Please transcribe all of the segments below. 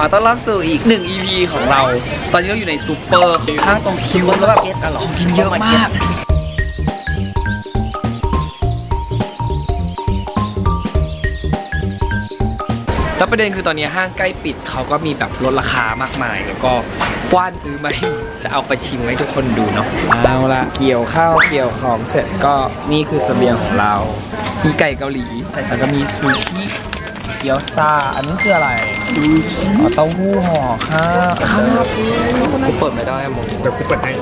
ขอต้อนรับสู่อีกหนึ่ง EP ของเรา ตอนนี้เราอยู่ในซูเปอร์ข้างตรงคิวแล้วแบบของกินเยอะมาก แล้วประเด็นคือตอนนี้ห้างใกล้ปิดเขาก็มีแบบลดราคามากมาย แล้วก็กว้านซื้อมาให้หมดจะเอาไปชิมให้ทุกคนดูเนาะเอาละเกี่ยวข้าวเกี่ยวของเสร็จก็นี่คือเสบียงของเรา มีไก่เกาหลีแล้วก็มีซูชิ เกี๊ยวซ่า อันนี้คืออะไรอ๋อเต้าหู้ห่อข้าวครับกูเปิดไม่ได้อะมึงเดี๋ยวกูเปิดให้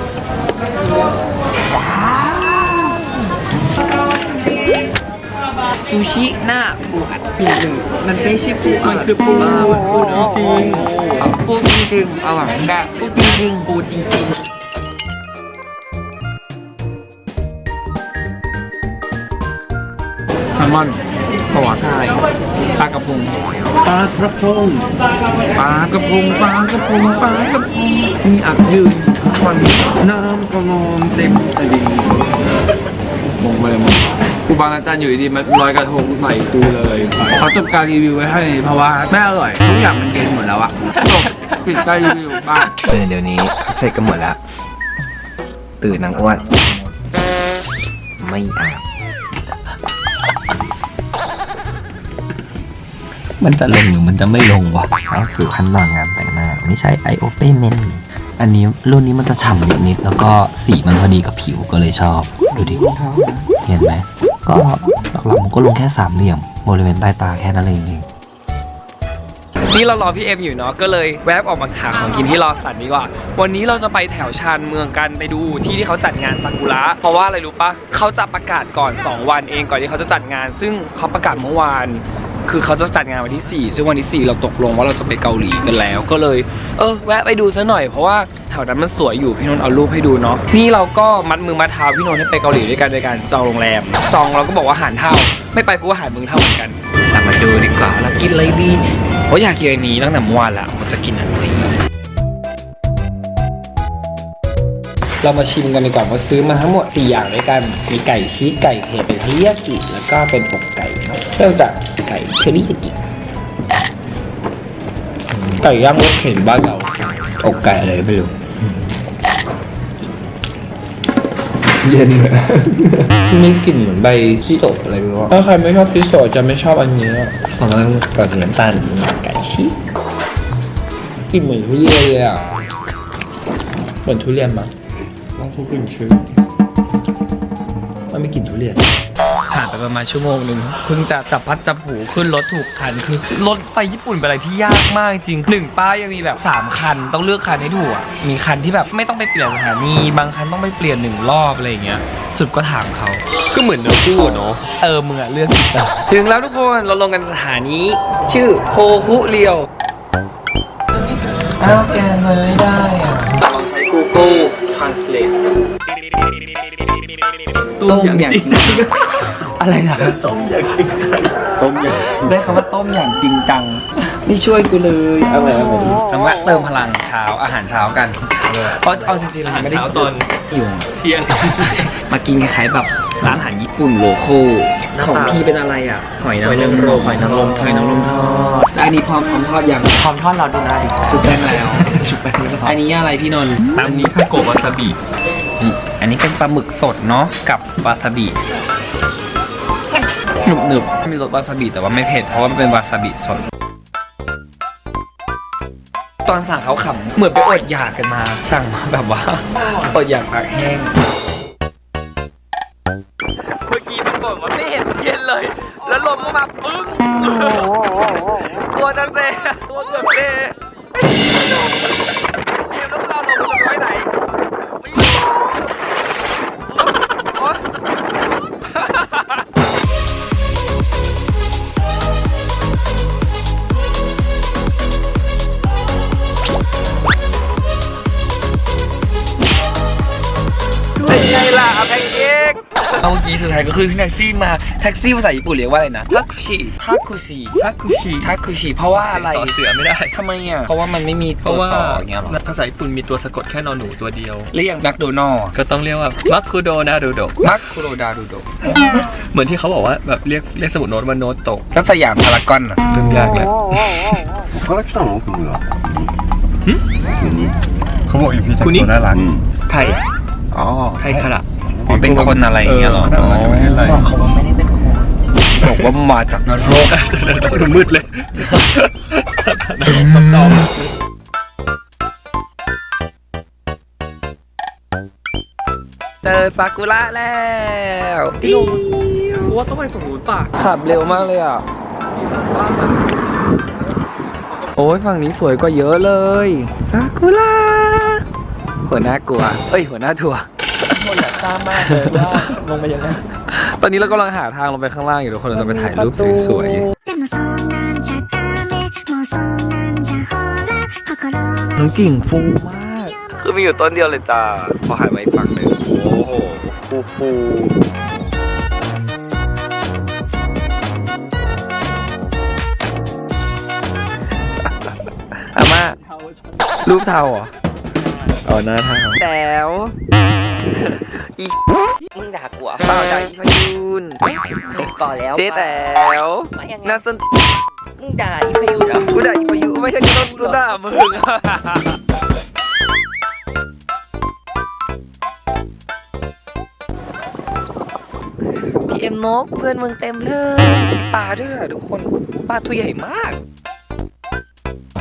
ซูชิหน้าปูอัดจริงๆมันไม่ใช่ปูอัดมันคือปูมันปูจริงปูจริงๆอร่อยแกปูจริงๆปูจริงๆ ลมอนปวดใช่ปลากระพงปลากระพงปลากระพงปลากระพงปลากระพงมีอักยืนทุกวันน้ำกระนองเต็มตลิ่งมงไปเลยมึงกูบางอาจารย์อยู่ดีๆมันลอยกระทงใส่กูเลยเขาจบการรีวิวไว้ให้เพราะว่าไม่อร่อยทุกอย่างมันเย็นหมดแล้วอะจบปิดการรีวิวบ้านเออเดี๋ยวนี้เสร็จกันหมดแล้วตื่นนางอ้วนไม่อาบ มันจะลงหรือมันจะไม่ลงวะเอาสู่ขั้นตอนงานแต่งหน้าวันนี้ใช้ i o p e m e n อันนี้รุ่นนี้มันจะฉ่ำนิดๆแล้วก็สีมันพอดีกับผิวก็เลยชอบ ดูดิเห็นไหมก็หลักๆมันก็ลงแค่สามเหลี่ยมบริเวณใต้ตาแค่นั้นเลยจริงๆนี่เรารอพี่เอ็มอยู่เนาะก็เลยแวบออกมาหาของกินที่รอสันดีกว่า วันนี้เราจะไปแถวชานเมืองกันไปดูที่ที่เขาจัดงานซากุระเพราะว่าอะไรรู้ปะเขาจะประกาศก่อน 2 วันเองก่อนที่เขาจะจัดงาน ซึ่งเขาประกาศเมื่อวาน คือเขาจะจัดงานวันที่ 4 ซึ่งวันที่ 4 เราตกลงว่าเราจะไปเกาหลีกันแล้ว ก็เลย เออแวะไปดูซะหน่อยเพราะว่าแถวนั้นมันสวยอยู่พี่นนท์เอารูปให้ดูเนาะนี่เราก็มัดมือมาเท้าพี่นนท์ให้ไปเกาหลีด้วยกันโดยการจองโรงแรมจองเราก็บอกว่าหารเท่า ไม่ไปเพราะว่าหารมึงเท่าเหมือนกันแต่มาดูดีกว่าแล้วกินอะไรดีเพราะอยากกินอันนี้ตั้งแต่เมื่อวานแล้วว่าจะกินอันนี้ เรามาชิมกันดีกว่าว่าซื้อมาทั้งหมด 4 อย่างด้วยกัน มีไก่ชีสไก่เทเป็นเทริยากิแล้วก็เป็นอกไก่เนอะเริ่มจากไก่เทริยากิไก่ย่างรสเข็นบ้านเราอกไก่อะไรไม่รู้เย็นเลยมีกลิ่นเหมือนใบชิโตะอะไรไม่รู้อะถ้าใครไม่ชอบชิโตะจะไม่ชอบอันนี้อะของนั้นกับน้ำตาลไก่ชีสกลิ่นเหมือนทุเรียนเลยอะเหมือนทุเรียนมั้ ยต้องทุกกลิ่นชื้นมันไม่กลิ่นทุเรียน ผ่านไปประมาณชั่วโมงหนึ่งเพิ่งจะจับพัดจับผูขึ้นรถถูกคันคือรถไปญี่ปุ่นเป็นอะไรที่ยากมากจริงหนึ่งป้ายยังมีแบบ3คันต้องเลือกคันให้ถูกอะมีคันที่แบบไม่ต้องไปเปลี่ยนสถานีบางคันต้องไปเปลี่ยนหนึ่งรอบอะไรอย่างเงี้ย สุดก็ถามเขา ก็เหมือนเนื้อคู่เนาะเออมึงอะเลือกผิดอะถึงแล้วทุกคนเราลงกันสถานีชื่อโคคุเรียวอ้าวแกไม่ได้ Translate ต้มอย่างจริงจังอะไรนะต้มอย่างจริงจังต้มอย่างได้คำว่าต้มอย่างจริงจังไม่ช่วยกูเลยเอาไปเอาไปต้องแวะเติมพลังเช้าอาหารเช้ากันเพราะเอาจริงๆเราไม่ได้อยู่เที่ยงมากินคล้ายๆแบบร้านอาหารญี่ปุ่นโลโก้ ของพี่เป็นอะไรอะหอยนางรมหอยนางรมหอยนางรมทอดแล้วอันนี้พร้อมพร้อมทอดยังพร้อมทอดเราดูนะดิชุบแป้งแล้วชุบแป้งแล้วอันนี้อะไรพี่นนท์อันนี้ทาโกะวาซาบิอันนี้เป็นปลาหมึกสดเนาะกับวาซาบิหนึบหนึบๆมีรสวาซาบิแต่ว่าไม่เผ็ดเพราะว่ามันเป็นวาซาบิสดตอนสั่งเขาขำเหมือนไปอดอยากกันมา สั่งมาแบบว่าอดอยากปากแห้ง เมื่อกี้มันบอกว่าไม่เห็นเย็นเลย แล้วลมก็มาปึ้งตัวจะเซตัวเกือบเซเอ็มแล้วพวกเราลงจะไปไหนไม่รู้ เป็นไงล่ะแพนเค้ก เอาเมื่อกี้สุดท้ายก็คือแท็กซี่มาแท็กซี่ภาษาญี่ปุ่นเรียกว่าอะไรนะทักคุชิทักคุชิทักคุชิทักคุชิเพราะว่าอะไร ต่อเสือไม่ได้ ทำไมอ่ะเพราะว่ามันไม่มี เพ ตัว ราะว่า สออย่างเงี้ยหรอ ภาษาญี่ปุ่นมีตัวสะกดแค่นอนหนูตัวเดียว เรียกแมคโดนัล ก็ต้องเรียกว่ามัคคุโดนาดูโด มัคคุโรดาดูโด เหมือนที่เขาบอกว่าแบบเรียกเรียกสมุดโน้ตว่าโน้ตโตะ แล้วสยามพารากอนอ่ะ เรื่องยากแหละ ここから来たの君は国 เขาบอกอยู่พี่ 国 น่ารัก うん ไทย อ๋อ ไทยขระ อ๋อเป็นคนอะไรอย่างเงี้ยเหรอเออน่าจะไม่เป็นไรเขาว่าไม่ได้เป็นคนบอกว่ามาจากนรกดูมืดเลยตอบเจอซากุระแล้วพี่ลงว่าต้องไปฝั่งนู้นป่ะขับเร็วมากเลยอะ โอ้ยฝั่งนี้สวยกว่าเยอะเลยซากุระหัวหน้ากลัว เอ้ย หัวหน้าทัวร์ อยากทราบมากเลยว่าลงไปยังไง ตอนนี้เรากำลังหาทางลงไปข้างล่างอยู่ทุกคนเราจะไปถ่ายรูปสวย でもそんなんじゃダメもうそんなんじゃほら心は ๆน้องกิ่งฟูมาก คือมีอยู่ต้นเดียวเลยจ้า พอหันมาอีกฝั่งหนึ่งโอ้โห ฟูฟูอาม่ารูปเทาเหรออ๋อหน้าเทาแต๋ว อีมึงด่ากูเหรอเปล่าด่าอีพายุนก่อนแล้วเจ๊แต๋วว่ายังไงน่าสนมึงด่าอีพายุเหรอกูด่าอีพายุไม่ใช่กูต้องกูด่ามึงพีเอ็มนกเพื่อนมึงเต็มเลยปลาด้วยอะทุกคนปลาตัวใหญ่มาก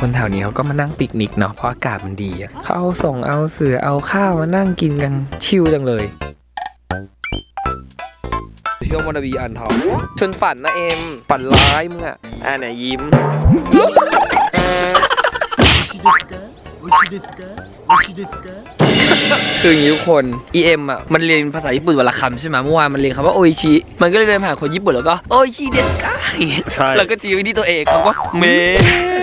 คนแถวนี้เขาก็มานั่งปิกนิกเนาะเพราะอากาศมันดีอะเขาเอาส่งเอาเสือเอาข้าวมานั่งกินกันชิลจังเลย เที่ยวมอนาบีอ่านทองชนฝันนะเอ็มฝันร้ายมึงอะอ่าไหนยิ้มคืออย่างนี้ทุกคน EM อะ มันเรียนภาษาญี่ปุ่นวันละคำใช่ไหมเมื่อวานมันเรียนคำว่าโออิชิ มันก็เลยเดินผ่านคนญี่ปุ่นแล้วก็โออิชิเดสกาอย่างเงี้ยใช่แล้วก็ชี้ไปที่ตัวเองเขาก็เม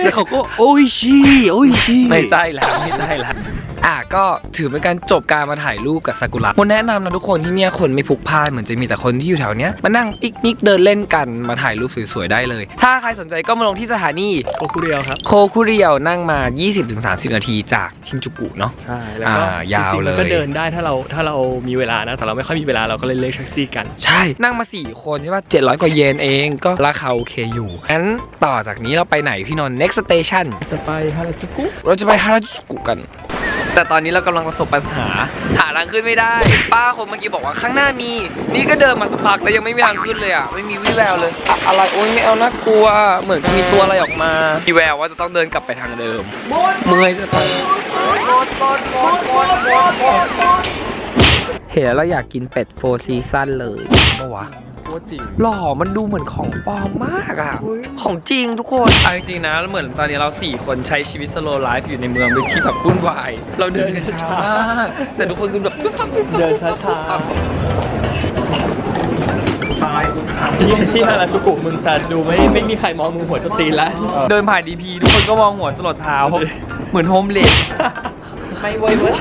แล้วเขาก็โอ้ยชีโอ้ยชีไม่ใช่แล้วไม่ใช่แล้ว อะก็ถือเป็นการจบการมาถ่ายรูปกับซากุระคนแนะนำนะทุกคนที่เนี่ยคนไม่พลุกพล่านเหมือนจะมีแต่คนที่อยู่แถวเนี้ยมานั่งปิกนิกเดินเล่นกันมาถ่ายรูปสวยๆได้เลย ถ้าใครสนใจก็มาลงที่สถานีโคคุเรียวครับ โคคุเรียวนั่งมา 20-30 นาทีจากชินจูกุเนาะ ใช่แล้วก็อ่ายาวจริงๆเลยมันก็เดินได้ถ้าเราถ้าเรามีเวลานะ แต่เราไม่ค่อยมีเวลาเราก็เลยเรียกแท็กซี่กัน ใช่ นั่งมา 4 คนใช่ป่ะ 700 กว่าเยนเองก็ราคาโอเคอยู่ งั้นต่อจากนี้เราไปไหนพี่นนท์ next station จะไปฮาราจูกุเราจะไปฮาราจูกุกัน แต่ตอนนี้เรากำลังประสบปัญหา หาทางขึ้นไม่ได้ ป้าคนเมื่อกี้บอกว่าข้างหน้ามี นี่ก็เดินมาสักพักแล้วยังไม่มีทางขึ้นเลยอะ ไม่มีวี่แววเลยอะอะไรโอ๊ยไม่เอาน่ากลัว เหมือนจะมีตัวอะไรออกมามีแววว่าจะต้องเดินกลับไปทางเดิมเมื่อยจะตายเห็นแล้วเราอยากกินเป็ดโฟซีซั่นเลยปะวะ โคตรจริง หล่อมันดูเหมือนของปลอมมากอะของจริงทุกคนเอาจริงๆนะเหมือนตอนนี้เราสี่คนใช้ชีวิตสโลไลฟ์อยู่ในเมืองที่แบบวุ่นวาย เราเดินกันช้ามากแต่ทุกคนคือแบบปุ๊บปั๊บปุ๊บปั๊บเดินช้าที่ที่ฮาราจูกุมึงจะดูไม่ไม่มีใครมองมึงหัวสตีนแล้วเดินผ่านดีพีทุกคนก็มองหัวสลดเท้า เหมือนโฮมเลส ไม่เว้ยเว้ย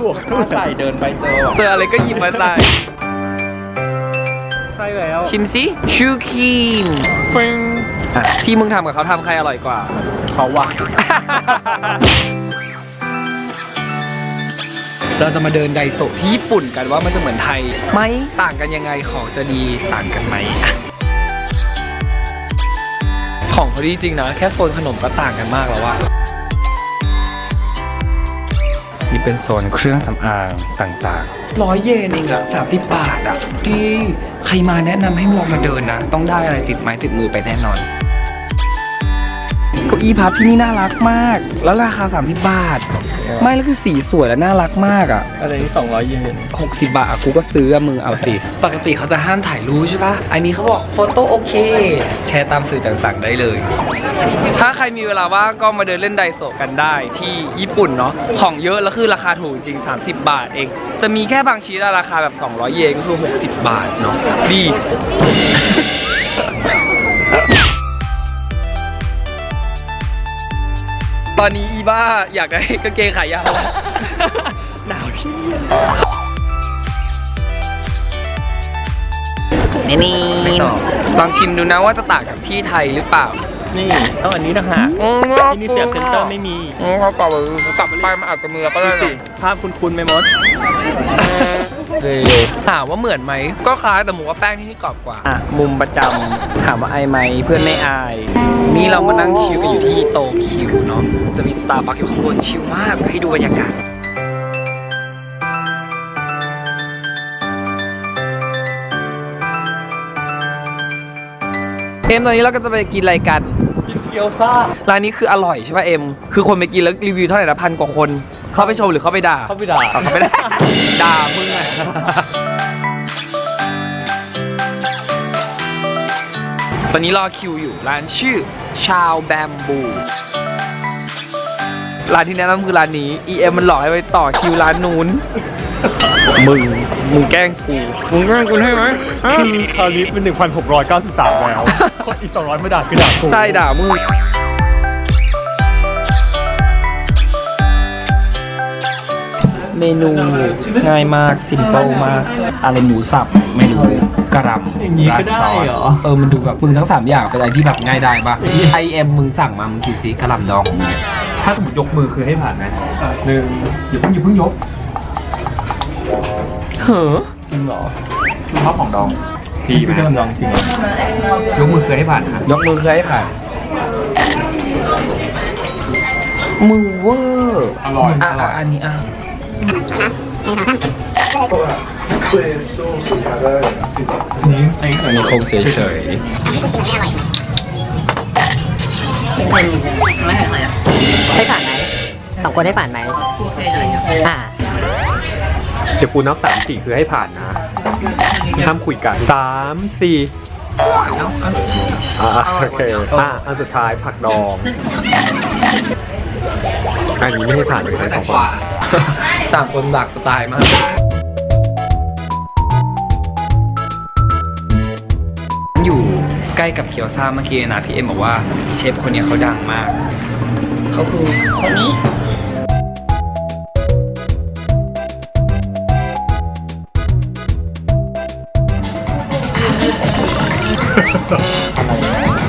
บวกใส่เดินไปเจอ เจออะไรก็หยิบมาใส่ใช่ แล้ว ชิมสิชูครีมฟึงอะที่มึงทำกับเขาทำใครอร่อยกว่า เขาว่าเราจะมาเดินไดโซะที่ญี่ปุ่นกันว่ามันจะเหมือนไทยไหมต่างกันยังไงของจะดีต่างกันไหมอะของเขาดีจริงนะ แค่โซนขนมก็ต่างกันมากแล้วว่า นี่เป็นโซนเครื่องสำอางต่างๆ ร้อยเยนเองอะสามสิบบาทอะดีใครมาแนะนำให้ลองมาเดินนะ ต้องได้อะไรติดไม้ติดมือไปแน่นอน เก้าอี้พับที่นี่น่ารักมาก แล้วราคา 30 บาท ไม่แล้วคือสีสวยและน่ารักมากอะ อะไรนี่สองร้อยเยน60 บาทอะกูก็ซื้ออะมึงเอาสิ ปกติเขาจะห้ามถ่ายรูปใช่ปะอันนี้เขาบอกโฟโต้โอเค แชร์ตามสื่อต่างๆได้เลย ถ้าใครมีเวลาว่างก็มาเดินเล่นไดโซะกันได้ที่ญี่ปุ่นเนาะ ของเยอะแล้วคือราคาถูกจริง 30 บาทเอง จะมีแค่บางชิ้นอะราคาแบบ 200 เยนก็คือ 60 บาทเนาะ ดี ตอนนี้อีบ้าอยากได้กางเกงขายาวแล้วหนาวที่นี่นี่ไม่ตอบลองชิมดูนะว่าจะต่างกับที่ไทยหรือเปล่า นี่ต้องอันนี้นะฮะอืมที่นี่เสียบเซนเตอร์ไม่มีอืมเขากรอบเขากลับไปมาอัดกับมือก็ได้สินะภาพคุณคุณไหมมด เร็วถามว่าเหมือนไหม ก็คล้ายแต่หมูว่าแป้งที่นี่กรอบกว่า อะ มุมประจำถามว่าไอายไหมเพื่อนไม่อาย นี่เรามานั่งชิลกันอยู่ที่โตคิวเนาะจะมีสตาร์บัคอยู่ข้างบนชิลมากให้ดูบรรยากาศ เอ็มตอนนี้เราก็จะไปกินอะไรกันเกี๊ยวซ่าร้านนี้คืออร่อยใช่ป่ะเอ็ม คือคนไปกินแล้วรีวิวเท่าไหร่นะพันกว่าคน เข้าไปชมหรือเข้าไปด่าเข้าไปด่าเข้าไปด่า ด่ามึงไงตอนนี้รอคิวอยู่ร้านชื่อชาวแบมบูร้านที่แนะนำคือร้านนี้ EM มันหลอกให้ไปต่อคิวร้านนู้น มึง มึงแกล้งกู มึงแกล้งกูให้ไหมฮะคือคาลิฟเป็น 1,693 แล้ว คนอีก 200 ไม่ด่าคือด่ากู ใช่ด่ามึง เมนูง่ายมากซิมเปิลมาก อะไรหมูสับไม่รู้กระหลำอย่างนี้ก็ได้เหรอ เออมันดูแบบมึงทั้งสามอย่างเป็นอะไรที่แบบง่ายได้ปะไอเอ็มมึงสั่งมามึงกินสิกระหลำดองของมึงเนี่ยถ้าสมมติยกมือคือให้ผ่านไหมหนึ่งอย่าเพิ่งอย่าเพิ่งยกเหอจริงเหรอคุณชอบของดองพี่ไม่ได้ลองจริงเหรอยกมือเคยให้ผ่านค่ะยกมือเคยให้ผ่านมือเวอร์อร่อยอะอร่อยอันนี้อะ นี่ไอ้อันนี้คงเฉยไม่เคยเลยอะให้ผ่านไหมสองคนให้ผ่านไหมอ่าเดี๋ยวปูนับสามสี่คือให้ผ่านนะห้ามคุยกันสามสี่อ่าโอเคอะอันสุดท้ายผักดองอันนี้ไม่ให้ผ่านเลยไม่นะแต่ของขวา ต่างคนหลากสไตล์มากอยู่ใกล้กับเคียวซ่าเมื่อกี้นะพี่เอ็มบอกว่าเชฟคนนี้เขาดังมาก เขาคือคนนี้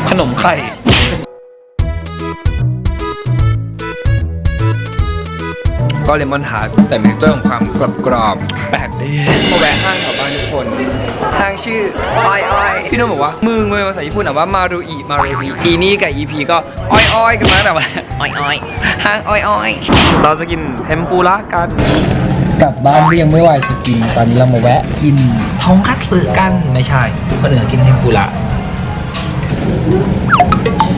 ขนมไข่ ก็เลมอนทาร์ตแต่มีเรื่องของความกรอบกรอบๆแปลกดีมาแวะห้างแถวบ้านทุกคนห้างชื่ออ้อยอ้อยพี่นุ่มบอกว่ามึงเป็นภาษาญี่ปุ่นอะว่ามารุอิมารุอิอีนี่กับอีพีก็อ้อยอ้อยกันมาตั้งแต่วันอ้อยอ้อยห้างอ้อยอ้อยเราจะกินเทมปุระกันกลับบ้านก็ยังไม่ไหวจะกินตอนนี้เรามาแวะกินทงคัตสึกันไม่ใช่คนอื่นกินเทมปุระ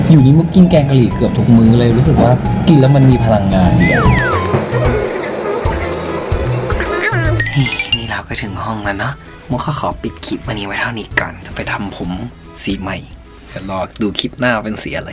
อยู่นี่มุกกินแกงกะหรี่เกือบทุกมื้อเลยรู้สึกว่ากินแล้วมันมีพลังงานดีอะ เราก็ถึงห้องแล้วเนาะมุกก็ขอปิดคลิปวันนี้ไว้เท่านี้ก่อน จะไปทำผมสีใหม่เดี๋ยวรอดูคลิปหน้าเป็นสีอะไร